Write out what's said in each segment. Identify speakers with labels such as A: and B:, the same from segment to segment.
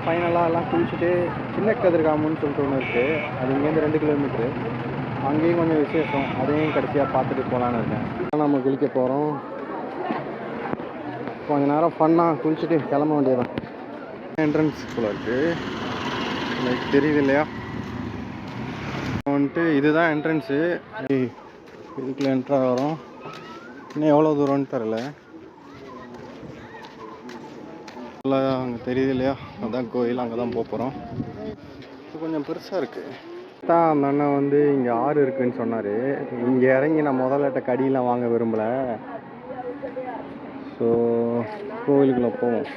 A: ஃபைனலாக எல்லாம் குளிச்சுட்டு சின்ன கதிர்காமுன்னு சொல்லிட்டு ஒன்று இருக்குது அது இங்கேருந்து ரெண்டு கிலோமீட்ரு அங்கேயும் கொஞ்சம் விசேஷம். அதையும் கடைசியாக பார்த்துட்டு போகலான்னு இருக்கேன். நம்ம குளிக்க போகிறோம் கொஞ்ச நேரம் ஃபன்னாக குளிச்சுட்டு கிளம்ப வேண்டியதான் என்ட்ரன்ஸ் இருக்குது லைக் தெரியுது இல்லையா? வந்துட்டு இதுதான் என்ட்ரன்ஸு இதுக்குள்ளே என்ட்ரா வரும். இன்னும் எவ்வளோ தூரம்னு தெரில அங்கே தெரியுது இல்லையா? அதான் கோயில் அங்கே தான் போக போகிறோம் இது கொஞ்சம் பெருசாக இருக்குது தான் அந்த அண்ணன் வந்து இங்கே ஆறு இருக்குன்னு சொன்னார். இங்கே இறங்கி நான் முதல்ல கடியெலாம் வாங்க விரும்பலை. ஸோ கோவிலுக்குள்ளே போவோம்.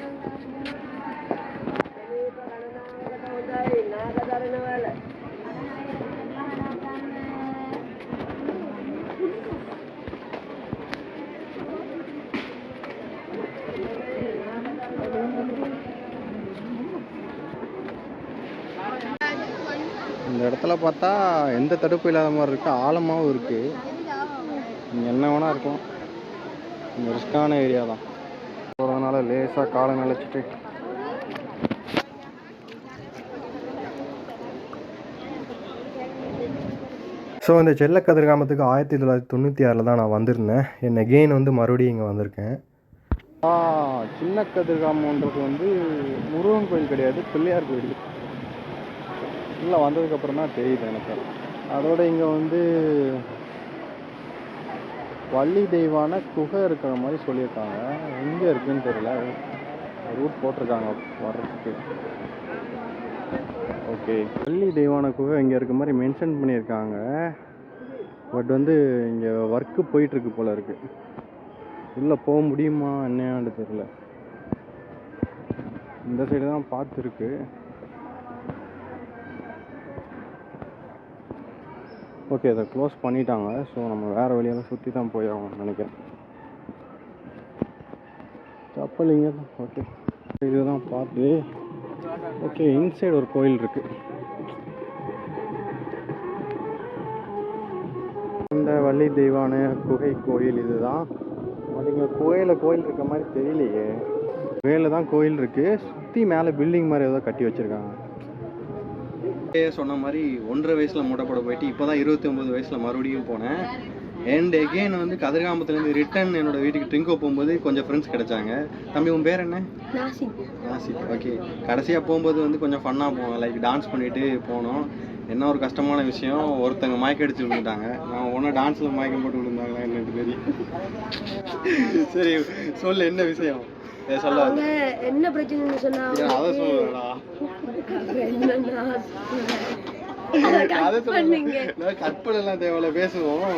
A: இந்த இடத்துல பார்த்தா எந்த தடுப்பும் இல்லாத மாதிரி இருக்குது ஆழமாகவும் இருக்குது இங்கே என்ன வேணா இருக்கும் இங்கே ரிஸ்கான ஏரியா தான். போகிறதுனால லேசாக காலை நிலச்சிட்டு ஸோ இந்த செல்ல கதிர்காமத்துக்கு ஆயிரத்தி தொள்ளாயிரத்தி தொண்ணூற்றி ஆறில் தான் நான் வந்திருந்தேன். என் அகெயின் வந்து மறுபடியும் இங்கே வந்திருக்கேன். சின்ன கதிர்காமன்றது வந்து முருகன் கோயில் கிடையாது பிள்ளையார் கோயில். இல்லை வந்ததுக்கப்புறம் தான் தெரியுது எனக்கு. அதோட இங்கே வந்து வள்ளி தெய்வான குகை இருக்கிற மாதிரி சொல்லியிருக்காங்க. எங்கே இருக்குன்னு தெரியல. ரூட் போட்டிருக்காங்க வர்றதுக்கு. ஓகே வள்ளி தெய்வான குகை இங்கே இருக்க மாதிரி மென்ஷன் பண்ணியிருக்காங்க. பட் வந்து இங்கே ஒர்க்கு போயிட்டுருக்கு போல இருக்கு. உள்ளே போக முடியுமா என்னன்னு தெரியல. இந்த சைடு தான் பார்த்துருக்கு. ஓகே அதை க்ளோஸ் பண்ணிட்டாங்க. ஸோ நம்ம வேறு வழியெல்லாம் சுற்றி தான் போய் ஆகணும்னு நினைக்கிறேன். கப்பல் இங்கே தான் ஓகே இதுதான் பார்த்து ஓகே இன்சைடு ஒரு கோயில் இருக்குது இந்த வள்ளி தெய்வான குகை கோயில் இதுதான். பட் இங்கே கோயிலில் கோயில் இருக்க மாதிரி தெரியலையே. வேலை தான் கோயில் இருக்குது சுற்றி மேலே பில்டிங் மாதிரி ஏதோ கட்டி வச்சுருக்காங்க. சொன்ன மாதிரி ஒன்றரை வயசில் மூட்டப்பட போயிட்டு இப்போ தான் இருபத்தி ஒம்பது வயசில் மறுபடியும் போனேன். அண்ட் எகெயின் வந்து கதிர்காமத்துலேருந்து ரிட்டர்ன் என்னோட வீட்டுக்கு ட்ரிங்கோ போகும்போது கொஞ்சம் ஃப்ரெண்ட்ஸ் கிடைச்சாங்க. தம்பி உன் பேர் என்ன?
B: நாசிக்.
A: ஓகே கடைசியாக போகும்போது வந்து கொஞ்சம் ஃபன்னாக போவோம். லைக் டான்ஸ் பண்ணிட்டு போனோம். என்ன ஒரு கஷ்டமான விஷயம். ஒருத்தங்க மயக்க அடிச்சு விழுந்துட்டாங்க. நான் ஒன்றும் டான்ஸில் மயக்கம் போட்டு விழுந்தாங்களா என்னன்னு தெரியும். சரி சொல்லு என்ன விஷயம்? சொல்ல.
B: என்ன பிரச்சனைன்னு சொன்னா
A: இதை அதை சொல்லுடா கற்பனைலாம் தேவையில்ல பேசுவோம்.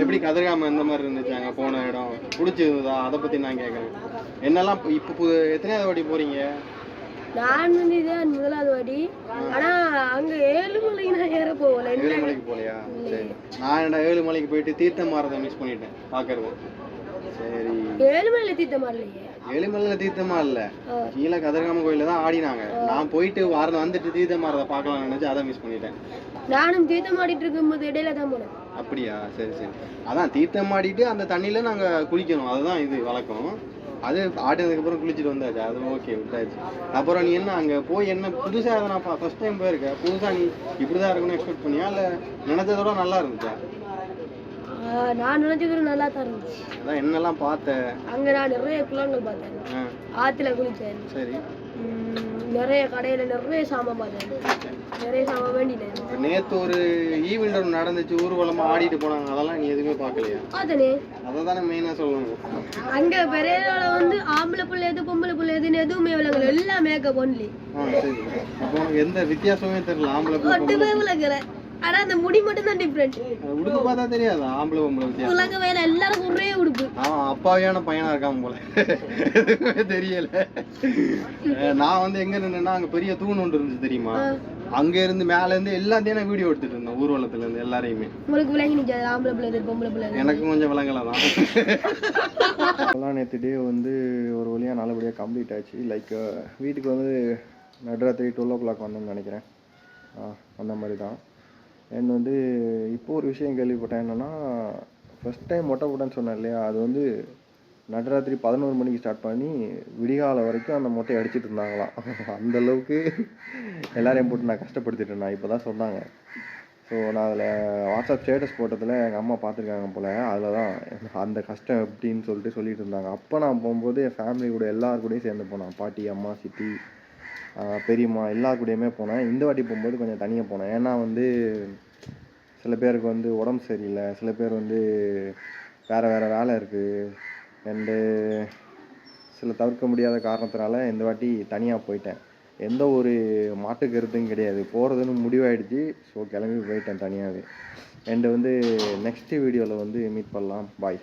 A: எப்படி கதிர்காம எந்த மாதிரி இருந்துச்சு அங்கே போன இடம்? பிடிச்சிருந்ததா? அதை பற்றி நான் கேட்குறேன். என்னெல்லாம் இப்போ புது எத்தனையாவது
B: நான் வந்து இதான் முதலாவது வாட்டி. ஆனா அங்க நான் ஏற போகல.
A: ஏழு மலைக்கு போகலையா? சரி. நான் என்னடா ஏழு மலைக்கு போயிட்டு தீர்த்தம் மாறதை மிஸ் பண்ணிட்டேன். பார்க்கறது சரி.
B: ஏழுமலையில தீர்த்த மாறலையே
A: ஏழுமலையில் தீர்த்தமா இல்லை கீழே கதிர்காம கோயிலில் தான் ஆடினாங்க. நான் போயிட்டு வாரம் வந்துட்டு தீர்த்தம் மாறதை பார்க்கலாம்னு நினச்சி அதை மிஸ் பண்ணிட்டேன்.
B: நானும் தீர்த்தம் ஆடிட்டு இருக்கும்போது இடையில தான் போனேன்.
A: அப்படியா? சரி சரி. அதான் தீர்த்தம் ஆடிட்டு அந்த தண்ணியில நாங்க குளிக்கணும். அதுதான் இது வழக்கம். அது ஆடினதுக்கு அப்புறம் குளிச்சுட்டு வந்தாச்சு. அது ஓகே விட்டாச்சு. அப்புறம் நீ என்ன அங்க போய் என்ன புதுசா எதனா ஃபர்ஸ்ட் டைம் போயிருக்க? புதுசா நீ இப்படிதான் இருக்கும்னு எக்ஸ்பெக்ட் பண்ணியா? இல்ல நினைச்சதோட நல்லா இருந்துச்சா?
B: நான் நினைச்சது நல்லா தான் இருந்துச்சு.
A: அதான் என்னெல்லாம் பார்த்த
B: அங்க நான் நிறைய குளங்கள் பார்த்தேன்.
A: ஆ,
B: ஆத்துல குளிச்சேன்
A: சரி.
B: நிறைய கடையில நிறைய சாமான் பார்த்தேன். நிறைய சாமான் வேண்டினேன்.
A: நேத்து ஒரு ஈவெண்ட் ஒன்று நடந்துச்சு ஊர்வலமா ஆடிட்டு போனாங்க. அதெல்லாம் நீ எதுவுமே பார்க்கலையா?
B: பார்த்தனே.
A: அதை தானே மெயினாக சொல்லணும்.
B: அங்க பெரியவள வந்து ஆம்பளை பிள்ளை எது பொம்பளை பிள்ளை எதுன்னு எதுவுமே விளங்கல. எல்லாம் மேக்கப் ஒன்லி
A: எந்த வித்தியாசமே தெரியல. ஆம்பளை.
B: ஒட்டுமே விளங்கல. ஆனா அந்த முடி மட்டும் தான் டிஃப்ரெண்ட்
A: உடுப்பு பார்த்தா தெரியாதா? ஆம்பளை பொம்பளை
B: உலக வேலை எல்லாரும் ஒரே உடுப்பு.
A: அவன் அப்பாவியான பையனா இருக்கான் போல. எதுவுமே தெரியல. நான் வந்து எங்க நின்னேன்னா அங்க பெரிய தூண் ஒன்று இருந்துச்சு தெரியுமா? அங்க இருந்து மேல இருந்து எல்லாத்தையும் நான் வீடியோ எடுத்துட்டு இருந்தேன் ஊர்வலத்துல இருந்து எல்லாரையுமே.
B: உங்களுக்கு விளங்கி நிக்காது ஆம்பளை பிள்ளை பொம்பளை பிள்ளை எது.
A: எனக்கும் கொஞ்சம் விளங்கல தான். எல்லாம் நேற்று டே வந்து ஒரு வழியாக நல்லபடியாக கம்ப்ளீட் ஆச்சு. லைக் வீட்டுக்கு வந்து நடுராத்திரி டுவெல் ஓ கிளாக் வந்தோம்னு நினைக்கிறேன். ஆ அந்த மாதிரி தான். அண்ட் வந்து இப்போ ஒரு விஷயம் கேள்விப்பட்டேன் என்னென்னா ஃபஸ்ட் டைம் மொட்டை போட்டேன்னு சொன்னேன் இல்லையா? அது வந்து நடுராத்திரி பதினோரு மணிக்கு ஸ்டார்ட் பண்ணி விடிகாலை வரைக்கும் அந்த மொட்டையை அடிச்சிட்டு இருந்தாங்களாம். அந்த அளவுக்கு எல்லாரையும் போட்டு நான் கஷ்டப்படுத்திட்டு இருந்தேன். இப்போ தான் சொன்னாங்க. ஸோ நான் அதில் வாட்ஸ்அப் ஸ்டேட்டஸ் போட்டதில் எங்கள் அம்மா பார்த்துருக்காங்க போல் அதில் தான் அந்த கஷ்டம் எப்படின்னு சொல்லிட்டு சொல்லிட்டு இருந்தாங்க. அப்போ நான் போகும்போது என் ஃபேமிலி கூட எல்லார் கூடயும் சேர்ந்து போனேன் பாட்டி அம்மா சித்தி பெரியம்மா எல்லா கூடயுமே போனேன். இந்த வாட்டி போகும்போது கொஞ்சம் தனியாக போனேன். ஏன்னா வந்து சில பேருக்கு வந்து உடம்பு சரியில்லை. சில பேர் வந்து வேறு வேறு வேலை இருக்குது அண்டு சில தவிர்க்க முடியாத காரணத்தினால இந்த வாட்டி தனியாக போயிட்டேன். எந்த ஒரு மாட்டு கருத்தும் கிடையாது. போகிறதுன்னு முடிவாயிடுச்சு. ஸோ கிளம்பி போயிட்டேன் தனியாகவே அண்டு வந்து நெக்ஸ்ட் வீடியோவில் வந்து மீட் பண்ணலாம். பாய்